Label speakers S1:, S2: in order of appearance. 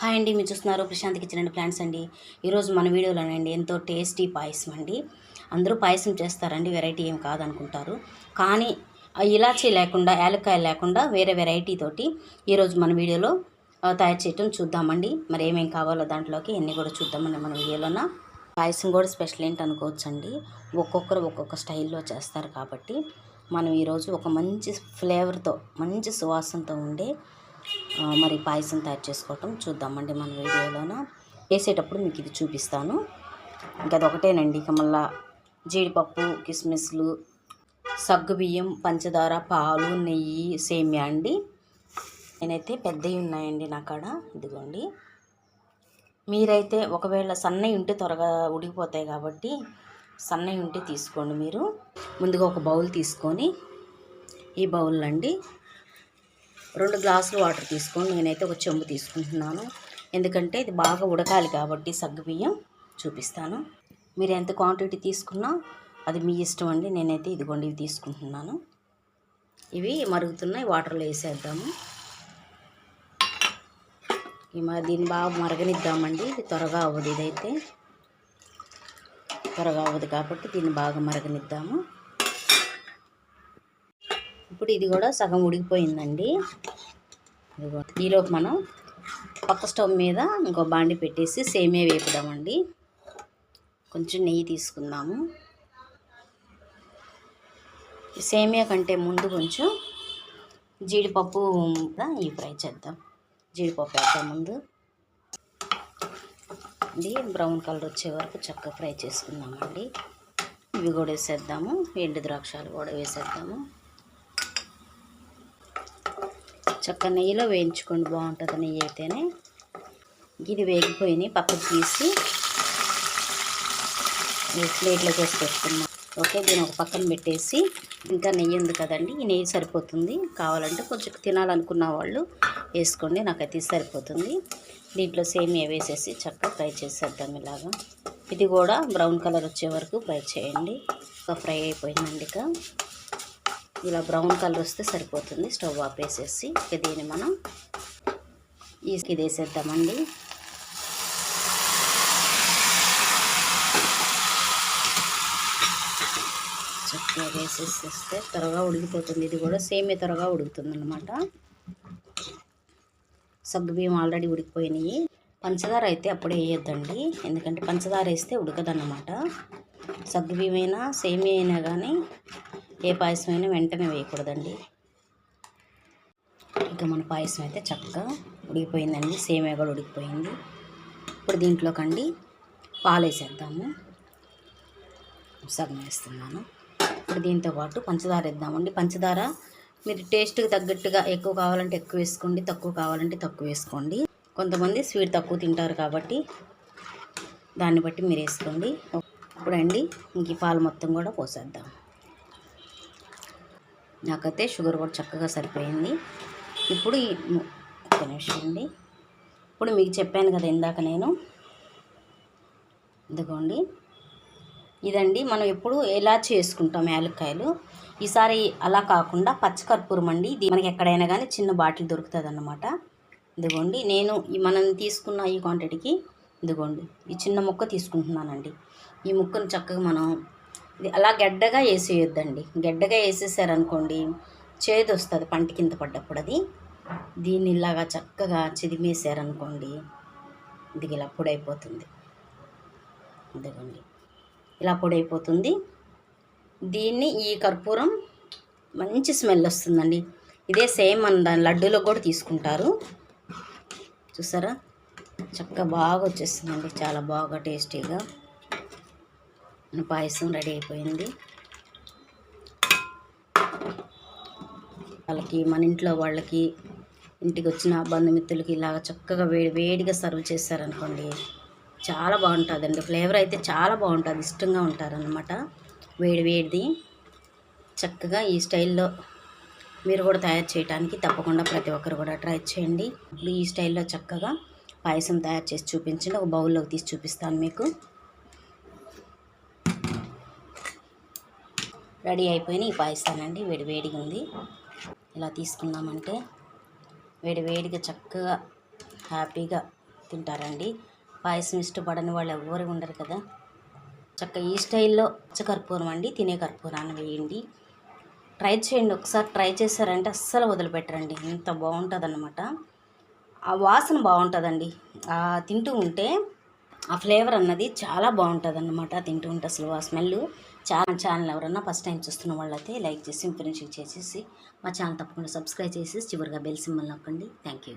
S1: Hi అండి మీరు చూస్తున్నారు ప్రశాంత్కి చిన్న ప్లాంట్స్ అండి. ఈరోజు మన వీడియోలోనండి ఎంతో టేస్టీ పాయసం అండి. అందరూ పాయసం చేస్తారండి వెరైటీ ఏం కాదనుకుంటారు. కానీ ఇలాచీ లేకుండా యాలక్కాయ లేకుండా వేరే వెరైటీ తోటి ఈరోజు మన వీడియోలో తయారు చేయటం చూద్దామండి. మరి ఏమేమి కావాలో దాంట్లోకి ఎన్ని కూడా చూద్దామండి మన వీడియోలోన పాయసం కూడా స్పెషల్ ఏంటనుకోవచ్చండి. ఒక్కొక్కరు ఒక్కొక్క స్టైల్లో చేస్తారు కాబట్టి మనం ఈరోజు ఒక మంచి ఫ్లేవర్తో మంచి సువాసనతో ఉండే మరి పాయసం తయారు చేసుకోవటం చూద్దామండి మన వీడియోలోన. వేసేటప్పుడు మీకు ఇది చూపిస్తాను. ఇంకా అదొకటేనండి ఇక మళ్ళా జీడిపప్పు కిస్మిస్లు సగ్గుబియ్యం పంచదార పాలు నెయ్యి సేమ్యా అండి. నేనైతే పెద్దవి ఉన్నాయండి నా కాడ. ఇదిగోండి. మీరైతే ఒకవేళ సన్నవి ఉంటే త్వరగా ఉడికిపోతాయి కాబట్టి సన్నవి ఉంటే తీసుకోండి మీరు. ముందుగా ఒక బౌల్ తీసుకొని ఈ బౌల్ అండి రెండు గ్లాసులు వాటర్ తీసుకొని నేనైతే ఒక చెంబు తీసుకుంటున్నాను. ఎందుకంటే ఇది బాగా ఉడకాలి కాబట్టి సగ్గుబియ్యం చూపిస్తాను. మీరు ఎంత క్వాంటిటీ తీసుకున్నా అది మీ ఇష్టం అండి. నేనైతే ఇదిగోండి ఇవి తీసుకుంటున్నాను. ఇవి మరుగుతున్నాయి వాటర్లో వేసేద్దాము. ఈ మరి దీన్ని బాగా మరగనిద్దామండి. ఇది త్వరగా అవ్వదు ఇదైతే. త్వరగా అవ్వదు కాబట్టి దీన్ని బాగా మరగనిద్దాము. ఇప్పుడు ఇది కూడా సగం ఉడికిపోయిందండి. ఈలోపు మనం పక్క స్టవ్ మీద ఇంకో బాండి పెట్టేసి సేమే వేపుదామండి. కొంచెం నెయ్యి తీసుకుందాము. సేమియా కంటే ముందు కొంచెం జీడిపప్పు ఇవి ఫ్రై చేద్దాం. జీడిపప్పు వేద్దాం ముందు. ఇది బ్రౌన్ కలర్ వచ్చే వరకు చక్కగా ఫ్రై చేసుకుందామండి. ఇవి కూడా వేసేద్దాము. ఎండు ద్రాక్షాలు కూడా వేసేద్దాము. చక్క నెయ్యిలో వేయించుకోండి. బాగుంటుంది నెయ్యి అయితేనే. ఇది వేగిపోయినాయి పక్కకు తీసి ప్లేట్లో చేసి పెట్టుకున్నాం. ఓకే దీని ఒక పక్కన పెట్టేసి ఇంకా నెయ్యి ఉంది కదండి ఈ నెయ్యి సరిపోతుంది. కావాలంటే కొంచెం తినాలనుకున్న వాళ్ళు వేసుకోండి నాకైతే సరిపోతుంది. దీంట్లో సేమియా వేసేసి చక్కగా ఫ్రై చేసేద్దాం ఇలాగా. ఇది కూడా బ్రౌన్ కలర్ వచ్చే వరకు ఫ్రై చేయండి. ఇంకా ఫ్రై అయిపోయిందండి ఇక. ఇలా బ్రౌన్ కలర్ వస్తే సరిపోతుంది. స్టవ్ ఆపేసేసి ఇక దీన్ని మనం ఈ ఇది వేసేద్దామండి చక్కగా వేసేసేస్తే త్వరగా ఉడికిపోతుంది. ఇది కూడా సేమే త్వరగా ఉడుకుతుంది అనమాట సగ్గుబియ్యం ఆల్రెడీ ఉడికిపోయినాయి. పంచదార అయితే అప్పుడే వేయొద్దండి. ఎందుకంటే పంచదార వేస్తే ఉడకదన్నమాట. సగ్గు బియ్యమైనా సేమీ అయినా కానీ ఏ పాయసం అయినా వెంటనే వేయకూడదండి. ఇక మన పాయసం అయితే చక్కగా ఉడికిపోయిందండి. సేమియా కూడా ఉడికిపోయింది. ఇప్పుడు దీంట్లోకండి పాలు వేసేద్దాము. సగం వేస్తున్నాను. ఇప్పుడు దీంతో పాటు పంచదార వేద్దామండి. పంచదార మీరు టేస్ట్కి తగ్గట్టుగా ఎక్కువ కావాలంటే ఎక్కువ వేసుకోండి. తక్కువ కావాలంటే తక్కువ వేసుకోండి. కొంతమంది స్వీట్ తక్కువ తింటారు కాబట్టి దాన్ని బట్టి మీరు వేసుకోండి. ఇప్పుడండి ఇంక పాలు మొత్తం కూడా పోసేద్దాం. నాకైతే షుగర్ కూడా చక్కగా సరిపోయింది. ఇప్పుడు ఈ ము- నిమిషం అండి. ఇప్పుడు మీకు చెప్పాను కదా ఇందాక నేను. ఇదిగోండి. ఇదండి మనం ఎప్పుడు ఎలా చేసుకుంటాం యాలక్కాయలు? ఈసారి అలా కాకుండా పచ్చకర్పూరం అండి. ఇది మనకి ఎక్కడైనా కానీ చిన్న బాటిల్ దొరుకుతుంది అన్నమాట ఇదిగోండి. నేను మనం తీసుకున్న ఈ క్వాంటిటీకి ఇదిగోండి. ఈ చిన్న ముక్క తీసుకుంటున్నానండి. ఈ ముక్కను చక్కగా మనం అలా గడ్డగా వేసేయొద్దండి. గడ్డగా వేసేసారనుకోండి చేదు వస్తుంది పంట కింద పడ్డప్పుడు అది. దీన్ని ఇలాగా చక్కగా చిదిమేసారనుకోండి ఇది ఇలా పొడైపోతుంది. ఇదిగోండి. ఇలా పొడైపోతుంది. దీన్ని ఈ కర్పూరం మంచి స్మెల్ వస్తుందండి. ఇదే సేమ్ మన దాని లడ్డూలో కూడా తీసుకుంటారు. చూసారా? చక్కగా బాగా వచ్చేస్తుందండి చాలా బాగా టేస్టీగా. పాయసం రెడీ అయిపోయింది. వాళ్ళకి మన ఇంట్లో వాళ్ళకి ఇంటికి వచ్చిన బంధుమిత్రులకి ఇలాగ చక్కగా వేడి వేడిగా సర్వ్ చేశారనుకోండి చాలా బాగుంటుందండి. ఫ్లేవర్ అయితే చాలా బాగుంటుంది ఇష్టంగా ఉంటారనమాట వేడి వేడిది చక్కగా ఈ స్టైల్లో మీరు కూడా తయారు చేయడానికి తప్పకుండా ప్రతి ఒక్కరు కూడా ట్రై చేయండి. ఇప్పుడు ఈ స్టైల్లో చక్కగా పాయసం తయారు చేసి చూపించండి ఒక బౌల్లోకి తీసి చూపిస్తాను మీకు. రెడీ అయిపోయిన ఈ పాయసానండి వేడి వేడిగా ఉంది. ఇలా తీసుకున్నామంటే వేడి వేడిగా చక్కగా హ్యాపీగా తింటారండి. పాయసం ఇష్టపడని వాళ్ళు ఎవ్వరు ఉండరు కదా. చక్క ఈ స్టైల్లో పచ్చకర్పూరం అండి. తినే కర్పూరాన్ని వేయండి. ట్రై చేయండి. ఒకసారి ట్రై చేశారంటే అస్సలు వదిలిపెట్టరండి. ఎంత బాగుంటుంది ఆ వాసన బాగుంటుందండి. తింటూ ఉంటే ఆ ఫ్లేవర్ అన్నది చాలా బాగుంటుంది అన్నమాట తింటూ ఉంటే అసలు ఆ స్మెల్ చాలా ఛానల్ ఎవరన్నా ఫస్ట్ టైం చూస్తున్న వాళ్ళైతే లైక్ చేసి ఇంప్రెన్షిప్ చేసేసి మా ఛానల్ తప్పకుండా సబ్స్క్రైబ్ చేసి చివరిగా బెల్ సింబల్ నొక్కండి. Thank you